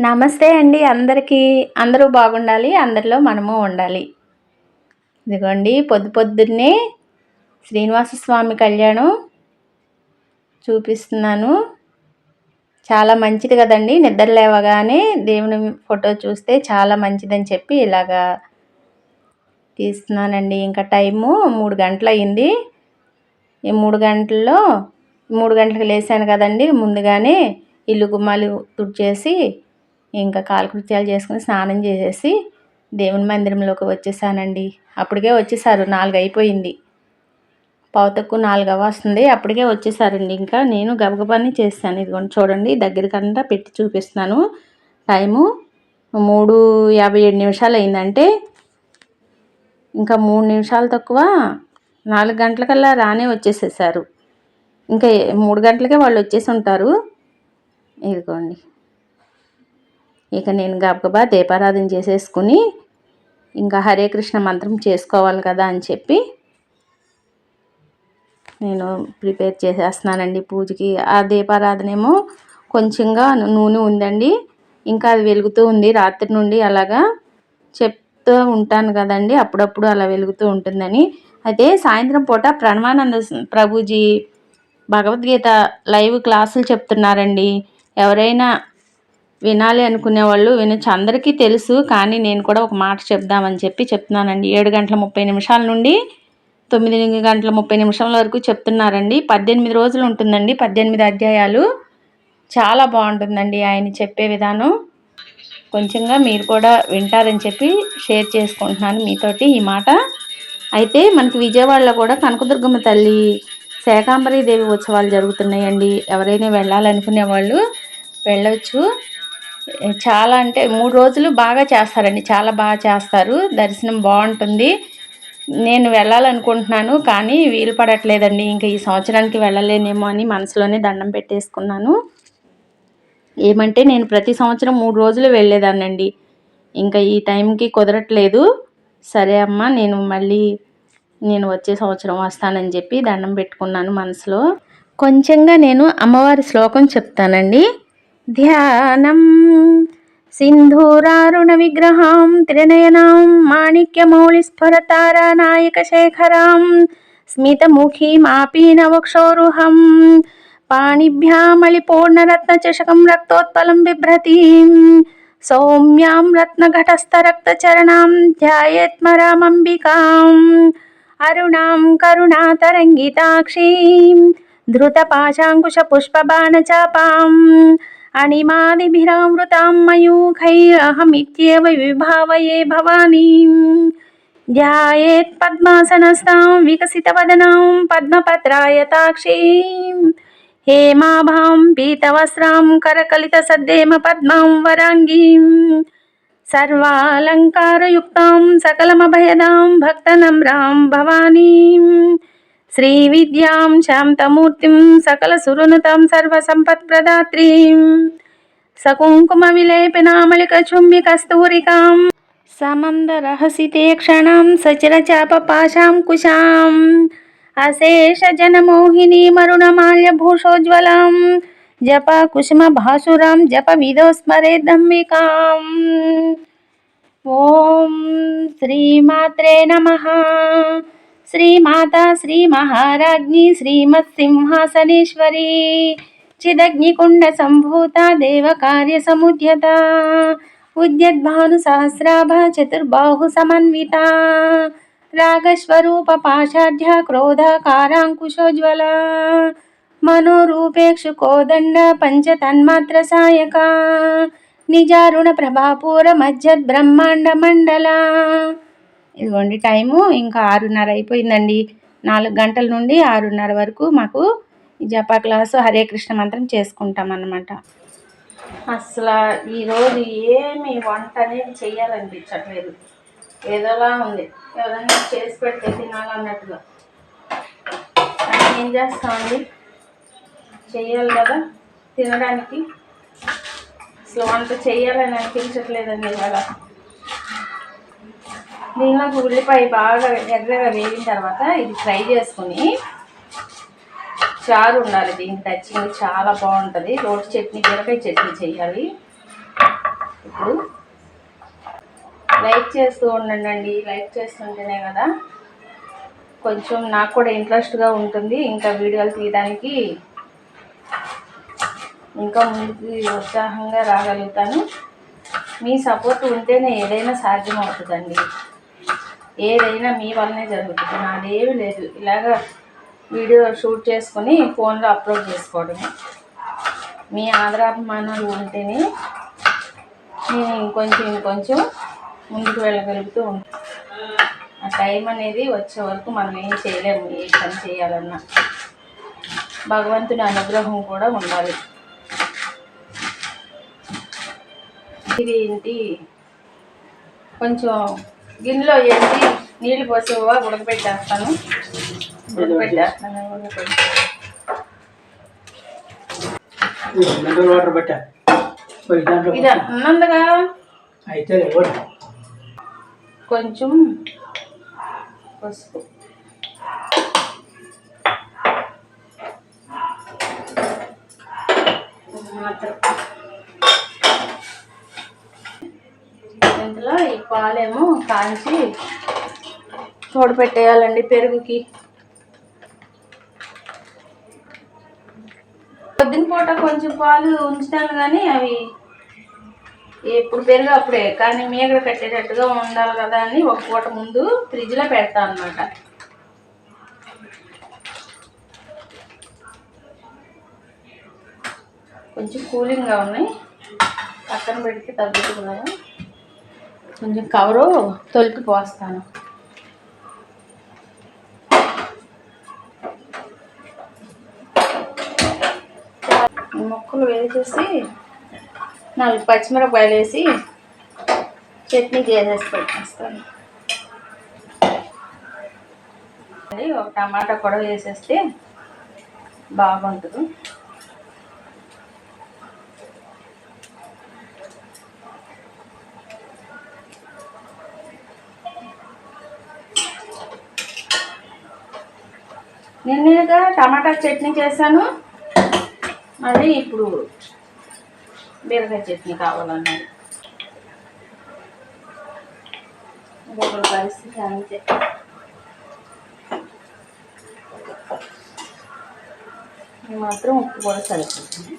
నమస్తే అండి అందరికీ. అందరూ బాగుండాలి అందరిలో మనము ఉండాలి. ఇదిగోండి పొద్దు పొద్దున్నే శ్రీనివాస స్వామి కళ్యాణం చూపిస్తున్నాను. చాలా మంచిది కదండి నిద్ర లేవగానే దేవుని ఫోటో చూస్తే చాలా మంచిదని చెప్పి ఇలాగా తీస్తున్నానండి. ఇంకా టైము మూడు గంటలు అయింది ఈ మూడు గంటల్లో మూడు గంటలకు లేసాను కదండి ముందుగానే ఇల్లు గుమ్మాలు తుడిచేసి ఇంకా కాలకృత్యాలు చేసుకుని స్నానం చేసేసి దేవుని మందిరంలోకి వచ్చేసానండి. అప్పటికే వచ్చేసారు నాలుగు అయిపోయింది. పావుతక్కు నాలుగు వస్తుంది అప్పటికే వచ్చేసారండి. ఇంకా నేను గబగబాని చేస్తాను ఇదిగోండి చూడండి దగ్గరికంతా పెట్టి చూపిస్తున్నాను. టైము మూడు యాభై ఏడు నిమిషాలు అయిందంటే ఇంకా మూడు నిమిషాలు తక్కువ నాలుగు గంటలకల్లా రానే వచ్చేసేసారు. ఇంకా మూడు గంటలకే వాళ్ళు వచ్చేసి ఉంటారు. ఇదిగోండి. ఇక నేను గబగబా దీపారాధన చేసేసుకుని ఇంకా హరే కృష్ణ మంత్రం చేసుకోవాలి కదా అని చెప్పి నేను ప్రిపేర్ చేసేస్తున్నానండి పూజకి. ఆ దీపారాధనేమో కొంచెంగా నూనె ఉందండి. ఇంకా అది వెలుగుతూ ఉంది రాత్రి నుండి అలాగా చెప్తూ ఉంటాను కదండి. అప్పుడప్పుడు అలా వెలుగుతూ ఉంటుందని. అయితే సాయంత్రం పూట ప్రణవానంద ప్రభుజీ భగవద్గీత లైవ్ క్లాసులు చెప్తున్నారండి. ఎవరైనా వినాలి అనుకునే వాళ్ళు వినొచ్చు. అందరికీ తెలుసు కానీ నేను కూడా ఒక మాట చెప్దామని చెప్పి చెప్తున్నానండి. ఏడు గంటల ముప్పై నిమిషాల నుండి తొమ్మిది గంటల ముప్పై నిమిషాల వరకు చెప్తున్నారండి. పద్దెనిమిది రోజులు ఉంటుందండి. పద్దెనిమిది అధ్యాయాలు. చాలా బాగుంటుందండి ఆయన చెప్పే విధానం. కొంచెంగా మీరు కూడా వింటారని చెప్పి షేర్ చేసుకుంటున్నాను మీతోటి ఈ మాట. అయితే మనకి విజయవాడలో కూడా కనకదుర్గమ్మ తల్లి దేవి ఉత్సవాలు జరుగుతున్నాయండి. ఎవరైనా వెళ్ళాలనుకునే వాళ్ళు వెళ్ళవచ్చు చాలా అంటే మూడు రోజులు బాగా చేస్తారండి. చాలా బాగా చేస్తారు. దర్శనం బాగుంటుంది. నేను వెళ్ళాలనుకుంటున్నాను కానీ వీలు పడట్లేదండి. ఇంకా ఈ సంవత్సరానికి వెళ్ళలేనేమో అని మనసులోనే దండం పెట్టేసుకున్నాను. ఏమంటే నేను ప్రతి సంవత్సరం మూడు రోజులు వెళ్ళేదాన్నండి. ఇంకా ఈ టైంకి కుదరట్లేదు. సరే అమ్మ నేను మళ్ళీ నేను వచ్చే సంవత్సరం వస్తానని చెప్పి దండం పెట్టుకున్నాను మనసులో. కొంచెంగా నేను అమ్మవారి శ్లోకం చెప్తానండి. ధ్యానం. సింధూరారుణ విగ్రహాం త్రినయనాం మాణిక్యమౌళిస్ఫురతారానాయకశేఖరాం స్మితముఖీమాపీనవక్షోరుహం పాణిభ్యామళిపూర్ణరత్నచషకం రక్తోత్పలం బిభ్రతీం సౌమ్యాం రత్నఘటస్థరక్తచరణాం ధ్యాయేత్మరామంబికాం అరుణాం కరుణాతరంగితాక్షీం ధృతపాశాంకుశపుష్పబాణచాపాం अणिमादिभिरामृतां मयूखैरहमित्येव विभावये भवानीं ध्यायेत् पद्मासनस्तां विकसितवदनां पद्मपत्रायताक्षीं हेमाभां पीतवस्त्रां करकलितसद्देम पद्मां वराङ्गीं सर्वालङ्कारयुक्तां सकलमभयदां भक्तनम्रां శ్రీ విద్యాం శాంతమూర్తిం సకల సురునుతాం సర్వసంపత్ప్రదాత్రీం సకుంకుమ విలేపినామళిక చుంబి కస్తూరికాం సమందరహసితే క్షణం సచరచాపపాశాం కుశాం అశేషజనమోహిని మరుణమాల్యభూషోజ్వలం జప కుసుమ భాసురం జప విదో స్మరే దమ్మికాం ఓం శ్రీమాత్రే నమః శ్రీమాత శ్రీ మహారాజ్ఞి శ్రీమత్సింహాసనేశ్వరి చిదగ్నికుండ సంభూత దేవకార్య సముద్యత ఉద్యద్భాను సహస్రాభ చతుర్బాహు సమన్విత రాగస్వరూప పాషాఢ్య క్రోధ కారాంకుశోజ్వల మనోరూపేక్షు కోదండ పంచతన్మాత్ర సాయక నిజారుణ ప్రభాపూర మధ్యద్ బ్రహ్మాండ మండల ఇదిగోండి టైము ఇంకా ఆరున్నర అయిపోయిందండి. నాలుగు గంటల నుండి ఆరున్నర వరకు మాకు జపా క్లాసు హరే కృష్ణ మంత్రం చేసుకుంటాం అన్నమాట అసలు ఈరోజు ఏమి వంట అనేది చేయాలనిపించట్లేదు ఏదోలా ఉంది. ఏదైనా చేసి పెడితే తినాలన్నట్టుగా. ఏం చేస్తామండి? చేయాలి కదా తినడానికి. అసలు వంట చేయాలని అనిపించట్లేదండి ఇవాళ. దీనిలోకి ఉల్లిపాయ బాగా ఎర్రగా వేగిన తర్వాత ఇది ఫ్రై చేసుకుని చారు ఉండాలి దీనికి టచ్చింగ్ చాలా బాగుంటుంది. రోటి చట్నీ బీరకాయ చట్నీ చేయాలి. ఇప్పుడు లైక్ చేస్తూ ఉండండి. లైక్ చేస్తుంటేనే కదా కొంచెం నాకు కూడా ఇంట్రెస్ట్గా ఉంటుంది. ఇంకా వీడియోలు తీయడానికి ఇంకా ముందుకు ఉత్సాహంగా రాగలుగుతాను. మీ సపోర్ట్ ఉంటేనే ఏదైనా సాధ్యం అవుతుందండి ఏదైనా మీ వల్లనే జరుగుతుంది. నాదేమీ లేదు. ఇలాగ వీడియో షూట్ చేసుకొని ఫోన్లో అప్లోడ్ చేసుకోవడమే. మీ ఆదరాభిమానాలు ఉంటేనే నేను ఇంకొంచెం ఇంకొంచెం ముందుకు వెళ్ళగలుగుతూ ఉంటాను ఆ టైం అనేది వచ్చే వరకు మనం ఏం చేయలేము. ఏ పని చేయాలన్నా భగవంతుని అనుగ్రహం కూడా ఉండాలి. ఇది ఏంటి? కొంచెం గిన్నెలో ఏంటి నీళ్ళు పోసి ఉడకబెట్టేస్తాను ఉడకబెట్టేస్తాను. ఉడకబెట్టి మినరల్ వాటర్ పెట్టా. ఇది అయితే కొంచెం పసుపు. మాత్రం ఇందులో ఈ పాలేమో కాంచి తోడపెట్టేయాలండి పెరుగుకి. పొద్దున పూట కొంచెం పాలు ఉంచుతాను కానీ అవి ఎప్పుడు పెరుగు అప్పుడే కానీ మీగడ కట్టేటట్టుగా ఉండాలి కదా అని ఒక పూట ముందు ఫ్రిడ్జ్లో పెడతా అనమాట కొంచెం కూలింగ్గా ఉన్నాయి. పక్కన పెడితే తగ్గుతున్నాయి కొంచెం కవరు తొలిపి పోస్తాను. ఈ ముక్కలు వేసేసి నాలుగు పచ్చిమిరపకాయలు వేసి చట్నీ చేసేసి పెట్టేస్తాను. ఒక టమాటా కూడా వేసేస్తే బాగుంటుంది. నిన్నగా టమాటా చట్నీ చేశాను. మళ్ళీ ఇప్పుడు బీరకాయ చట్నీ కావాలన్నది పరిస్థితి అంతే. మాత్రం ఉప్పు కూడా సరిపోతుంది.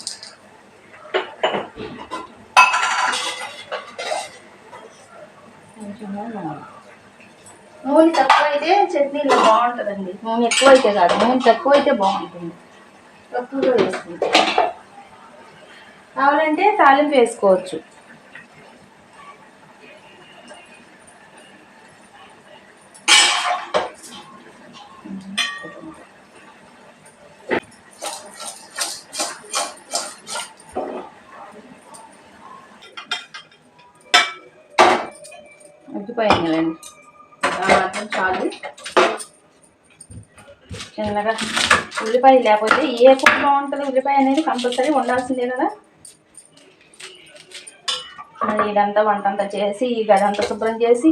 కొంచెం నూనె తక్కువ అయితే చట్నీలో బాగుంటుందండి. నూనె ఎక్కువ అయితే కాదు. నూనె తక్కువ అయితే బాగుంటుంది. తక్కువగా వేసుకుంటే. కావాలంటే తాలింపు వేసుకోవచ్చు. ఉద్దిపోయింది కదండి. ఆ చాలు. చిన్నగా ఉల్లిపాయ లేకపోతే ఏ కూర బాగుంటుంది? ఉల్లిపాయ అనేది కంపల్సరీ ఉండాల్సిందే కదా. మళ్ళీ ఇదంతా వంట అంతా చేసి ఈ గదంతా శుభ్రం చేసి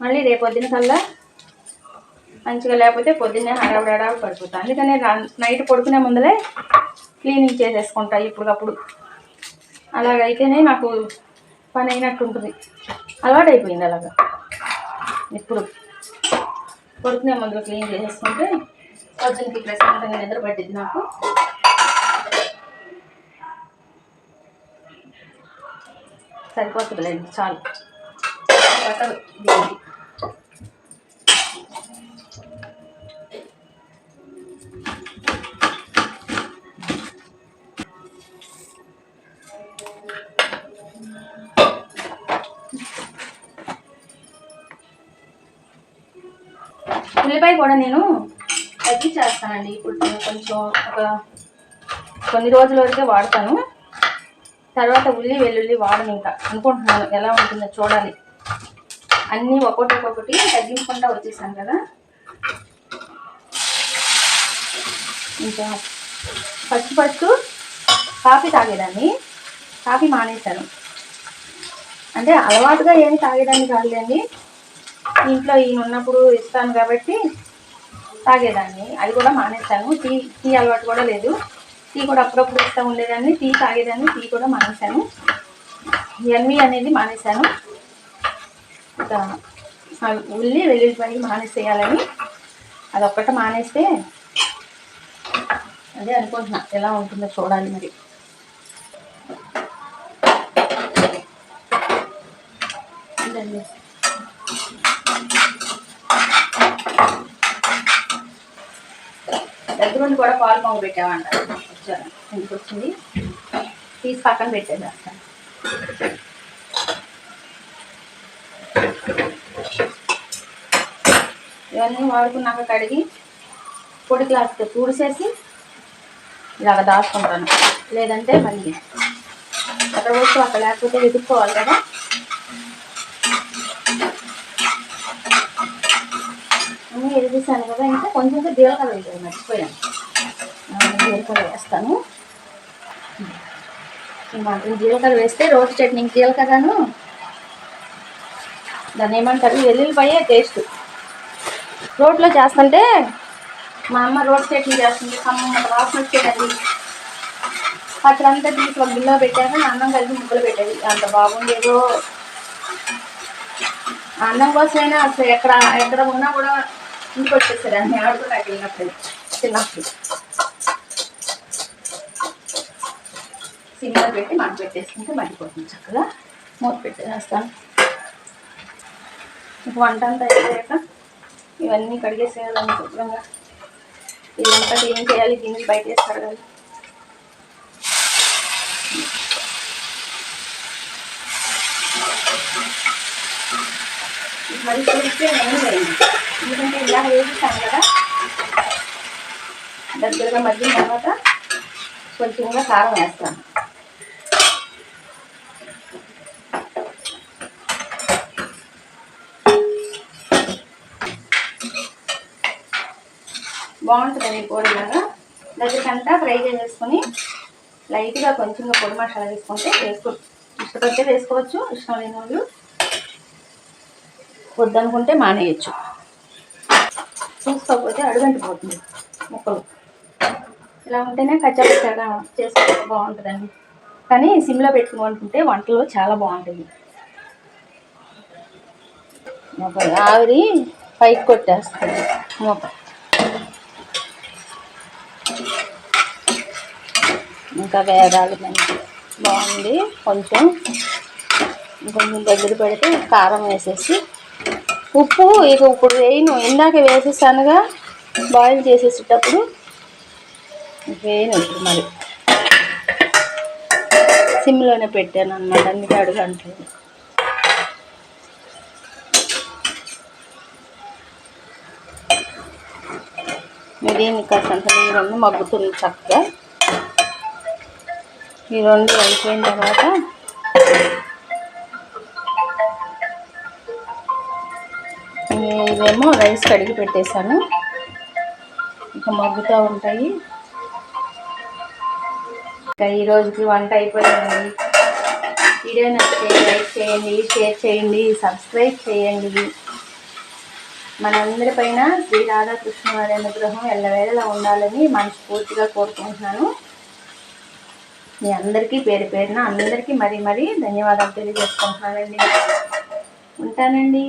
మళ్ళీ రేపు పొద్దున కల్లా మంచిగా లేకపోతే పొద్దున్నే హడావిడా పడిపోతా. అందుకని నైట్ పడుకునే ముందలే క్లీనింగ్ చేసేసుకుంటా ఇప్పటికప్పుడు. అలాగైతేనే నాకు పని అయినట్టు ఉంటుంది అలవాటు అయిపోయింది అలాగా. ఇప్పుడు పడుకునే ముందు క్లీన్ చేసేసుకుంటే పొద్దునకి ప్రశాంతంగా నిద్ర పట్టింది నాకు. సరిపోతుందిలేండి చాలు. పట్టదు ఉల్లిపాయ కూడా నేను తగ్గించేస్తానండి. ఇప్పుడు కొంచెం ఒక కొన్ని రోజుల వరకే వాడతాను. తర్వాత ఉల్లి వెల్లుల్లి వాడను ఇంకా. అనుకుంటున్నాను ఎలా ఉంటుందో చూడాలి. అన్నీ ఒక్కొక్కటి ఒక్కొక్కటి తగ్గించకుండా వచ్చేసాను కదా. ఇంకా ఫస్ట్ ఫస్ట్ కాఫీ తాగేదాన్ని. కాఫీ మానేశాను. అంటే అలవాటుగా ఏమి తాగేదాన్ని కాదులేండి. ఇంట్లో ఈయన ఉన్నప్పుడు ఇస్తాను కాబట్టి తాగేదాన్ని. అది కూడా మానేశాను. టీ టీ అలవాటు కూడా లేదు. టీ కూడా అప్పుడప్పుడు ఇస్తూ ఉండేదాన్ని. టీ తాగేదాన్ని టీ కూడా మానేశాను. ఎన్వి అనేది మానేశాను. ఇంకా ఉల్లి వెల్లుల్లిపాయలు మానేసేయాలని అదొక్కటి మానేస్తే అదే అనుకుంటున్నా. ఎలా ఉంటుందో చూడాలి మరి. ఇదండి. దగ్గర కూడా పాలు పొంగ పెట్టామంట. వచ్చాను. ఎందుకు వచ్చింది. తీసి పక్కన పెట్టేది అసలు ఇవన్నీ వాడుకున్నాక కడిగి పొడి గ్లాస్తో పూడిసేసి ఇలాగ దాచుకుంటాను. లేదంటే మళ్ళీ. అక్కడ వస్తూ అక్కడ లేకపోతే వెతుక్కోవాలి కదా. అన్నీ కదా ఇంకా కొంచెం జీలకర్ర వేయలేదు మర్చిపోయాను జీలకర్ర వేస్తాను. ఈ జీలకర్ర వేస్తే రోటి చట్నీకి జీలకర్రను దాన్ని ఏమంటారు వెల్లుల్లిపాయే టేస్ట్ రోట్లో చేస్తుంటే మా అమ్మ రోడ్ చట్నీ చేస్తుంది కమ్మ వాసన వచ్చేదండి అట్లంతా తీసి ఒక గిన్నెలో పెట్టాక అన్నం కలిపి ముక్కలు పెట్టేది. అంత బాగుండేదో. అన్నం కోసమైనా అసలు ఎక్కడ ఎక్కడ ఉన్నా కూడా ఇంటికి వచ్చేసారు. అన్ని ఆడుకున్నాక వెళ్ళినప్పుడు. చిన్నప్పుడు సిమ్లో పెట్టి మనం పెట్టేసుకుంటే మగ్గిపోతుంది చక్కగా. మూత పెట్టేస్తాను ఇంక వంట అంతా అయిపోయాక ఇవన్నీ కడిగేసేయాలని శుభ్రంగా ఇదంతా క్లీన్ చేయాలి దీన్ని బయట వేసి కడగాలి మరి చూస్తే ఏం చేయండి ఎందుకంటే ఇలా వేసేసాను కదా. దగ్గరగా మగ్గిన తర్వాత కొంచెంగా కారం వేస్తాను. బాగుంటుందండి పొడి లాగా. దగ్గరకంతా ఫ్రై చేసేసుకొని లైట్గా కొంచెంగా పొడి మసాలా వేసుకుంటే వేసుకో ఇష్టపడితే వేసుకోవచ్చు ఇష్టం లేని వాళ్ళు వద్దనుకుంటే మానేయచ్చు. చూసుకోకపోతే అడుగంటిపోతుంది ముక్కలు. ఇలా ఉంటేనే కచ్చపచ్చగా చేసుకుంటే బాగుంటుందండి. కానీ సిమ్లో పెట్టుకుని వండుకుంటే వంటలు చాలా బాగుంటుంది. ఆవిరి పైకి కొట్టేస్తుంది మూత. ఇంకా వేగాలి మంచి బాగుంది. కొంచెం కొంచెం దగ్గర పెడితే కారం వేసేసి ఉప్పు ఇక ఇప్పుడు వేయను. ఇందాక వేసేసానుగా బాయిల్ చేసేసేటప్పుడు వేయను ఇప్పుడు మరి. సిమ్లోనే పెట్టాను అన్నమాట అందుకే అడుగంటుంది దీన్ని కాసంత రెండు మగ్గుతుంది చక్కగా. ఈ రెండు అయిపోయిన తర్వాత ఇవేమో రైస్ కడిగి పెట్టేశాను. ఇక మగ్గుతూ ఉంటాయి. ఇంకా ఈ రోజుకి వంట అయిపోయింది. వీడియో నచ్చితే లైక్ చేయండి షేర్ చేయండి సబ్స్క్రైబ్ చేయండి. మనందరిపైన శ్రీ రాధాకృష్ణవారి అనుగ్రహం ఎల్లవేళలా ఉండాలని మనస్ఫూర్తిగా కోరుకుంటున్నాను. మీ అందరికీ పేరు పేరున అందరికీ మరీ మరీ ధన్యవాదాలు తెలియజేసుకుంటున్నానండి. ఉంటానండి.